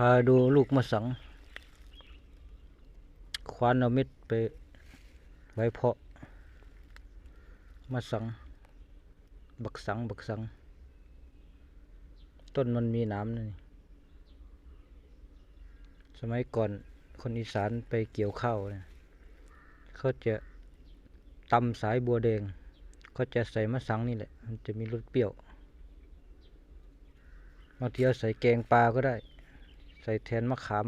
พาดูลูกมะสัง ควานเอาเม็ดไปไว้เพาะมะสัง บักสัง บักสัง ต้นมันมีน้ำนี่ สมัยก่อนคนอีสานไปเกี่ยวข้าวเนี่ยเขาจะตำสายบัวแดงเขาจะใส่มะสังนี่แหละ มันจะมีรสเปรี้ยวบางทีเอาใส่แกงปลาก็ได้ ใส่แทนมะขาม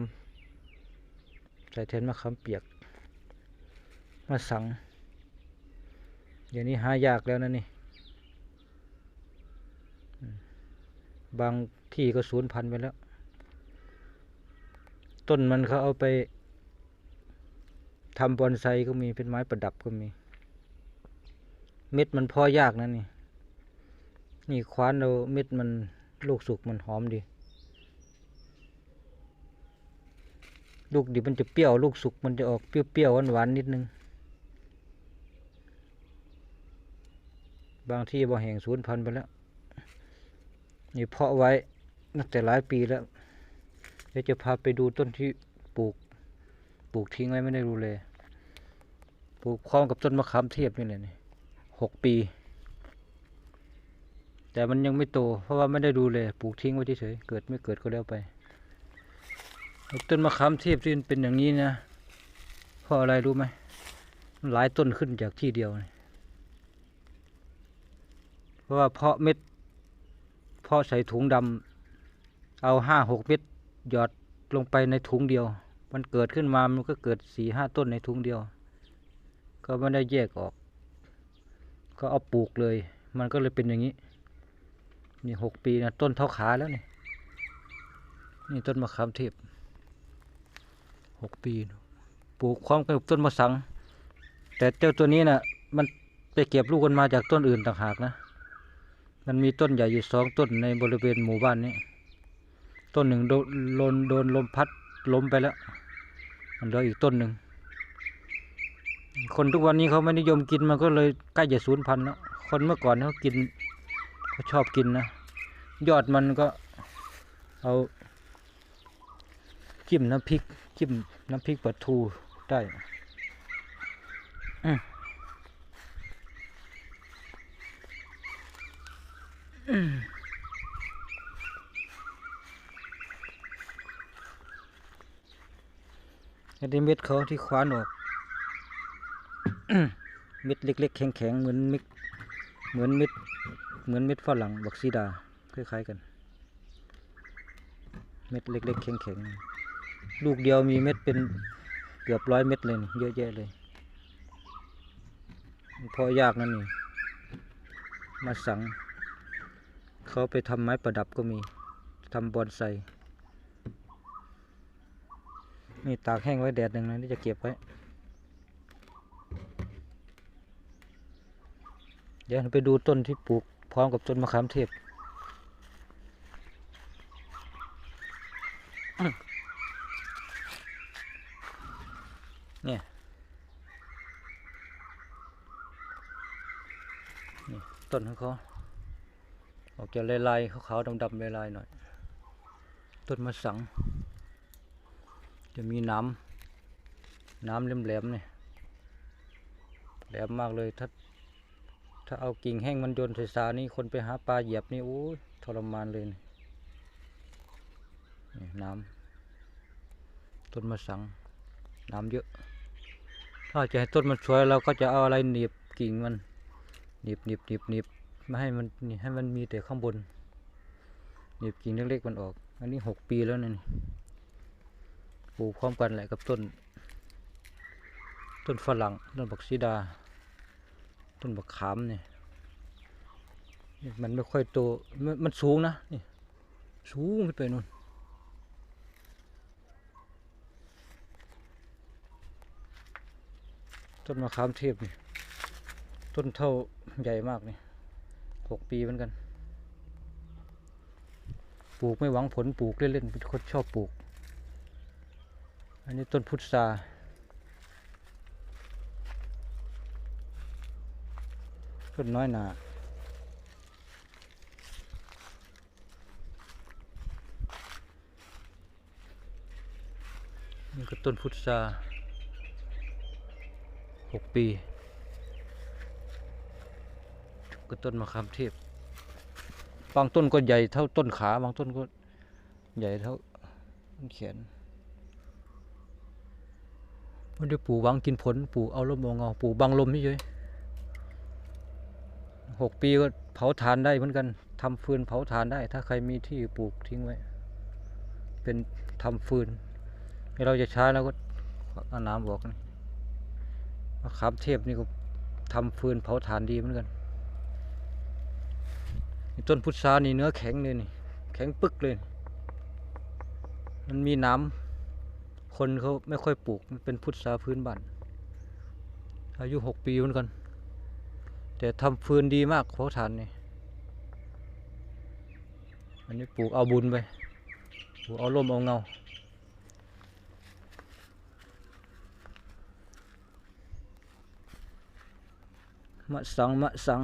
ใส่แทนมะขามเปียกมะสัง เดี๋ยวนี้หายากแล้วนะนี่ บางที่ก็สูญพันธุ์ไปแล้ว ต้นมันเขาเอาไปทำบอนไซก็มีเป็นไม้ประดับก็มี เม็ดมันพอยากนะนี่ นี่คว้านเราเม็ดมันลูกสุกมันหอมดี ลูกดิบมันจะเปรี้ยว ลูกสุกมันจะออกเปรี้ยวๆหวานๆนิดนึง บางที่บ่แห่งศูนย์พันธุ์ไปแล้ว นี่เพาะไว้ตั้งแต่หลายปีแล้ว เดี๋ยวจะพาไปดูต้นที่ปลูก ปลูกทิ้งไว้ไม่ได้ดูเลย ปลูกพร้อมกับต้นมะขามเทศนี่เลยนี่หกปี แต่มันยังไม่โต เพราะว่าไม่ได้ดูเลย ปลูกทิ้งไว้เฉยๆเกิดไม่เกิดก็แล้วไป ต้นมะขามเทศที่มันเป็นอย่างนี้นะเพราะอะไรรู้ไหมหลายต้นขึ้นจากที่เดียว เพราะว่าเพาะเม็ด เพาะใส่ถุงดำเอาห้าหกเม็ดหยอดลงไปในถุงเดียว มันเกิดขึ้นมา มันก็เกิดสี่ห้าต้นในถุงเดียว ก็ไม่ได้แยกออก ก็เอาปลูกเลย มันก็เลยเป็นอย่างนี้ นี่หกปีนะต้นเท่าขาแล้วนี่ นี่ต้นมะขามเทพ หกปีนะปลูกพร้อมกับต้นมะสัง แต่เจ้าตัวนี้นะ่ะ มันไปเก็บลูกกันมาจากต้นอื่นต่างหากนะมันมีต้นใหญ่อยู่สองต้นในบริเวณหมู่บ้านนี้ ต้นหนึ่งโดนลนโดนลมพัดล้มไปแล้ว มันเหลืออีกต้นหนึ่ง คนทุกวันนี้เขาไม่นิยมกินมันก็เลยใกล้จะสูญพันธุ์แล้ว คนเมื่อก่อนเขากินเขาชอบกินนะ ยอดมันก็เอาจิ้มน้ำพริก จิ้มน้ำพริกปลาทูได้อืมอืมอันนี้เม็ดเขาที่คว้านออกเม็ดเล็ก ๆ แข็งๆเหมือนเม็ดเหมือนเม็ดเหมือนเม็ดฝรั่งบักซีดาคล้ายๆกัน เม็ดเล็ก ๆ แข็งๆ ลูกเดียวมีเม็ดเป็นเกือบร้อยเม็ดเลยเยอะแยะเลยพอยากนั่นนี่มาสัง เขาไปทำไม้ประดับก็มีทำบอนไซนี่ตากแห้งไว้แดดหนึ่งนะนี่จะเก็บไว้ เดี๋ยวไปดูต้นที่ปลูกพร้อมกับต้นมะขามเทศ เนี่ยนี่ต้นของเขาออกจะลายๆขาวๆดำๆลายๆหน่อย ต้นมะสัง จะมีน้ำน้ำแหลมๆเนี่ยแหลมมากเลยถ้าถ้าเอากิ่งแห้งมันโยนใส่สานี่คนไปหาปลาเหยียบนี่โอ้ยทรมานเลยนี่นี่น้ำต้นมะสัง น้ำเยอะ ถ้าจะให้ต้นมันสวยเราก็จะเอาอะไรหนีบกิ่งมันหนีบหนีบหนีบหนีบไม่ให้มันให้มันมีแต่ข้างบนหนีบกิ่งเล็กๆมันออก อันนี้หกปีแล้วนี่ปลูกพร้อมกันแหละกับต้น ต้นฝรั่งต้นบักซีดา ต้นบักขามเนี่ยมันไม่ค่อยโตมันมันสูงนะนี่สูงขึ้นไปนู่น ต้นมะขามเทพนี่ต้นเท่าใหญ่มากนี่หกปีเหมือนกัน ปลูกไม่หวังผลปลูกเล่นๆเป็นคนชอบปลูก อันนี้ต้นพุทราต้นน้อยหนาต้นพุทรา หกปีก็ต้นมะขามเทศบางต้นก็ใหญ่เท่าต้นขาบางต้นก็ใหญ่เท่าต้นแขนไม่ได้ปลูกวังกินผลปลูกเอาลมเอาเงาปลูกบังลมนี่เฉยหกปีก็เผาถ่านได้เหมือนกันทำฟืนเผาถ่านได้ ถ้าใครมีที่ปลูกทิ้งไว้ เป็นทำฟืนที่เราจะใช้แล้วก็เอาน้ำบอกนี่ะขามเทพนี่ก็ทำฟืนเผาถ่านดีเหมือนกันต้นพุทรานี่เนื้อแข็งเลยนี่ แข็งปึกเลย มันมีน้ำคนเขาไม่ค่อยปลูก มันเป็นพุทราพื้นบ้านอายุหกปีเหมือนกัน แต่ทำฟืนดีมากเผาถ่านนี่ อันนี้ปลูกเอาบุญไป ปลูกเอาร่มเอาเงา มะสังมะสัง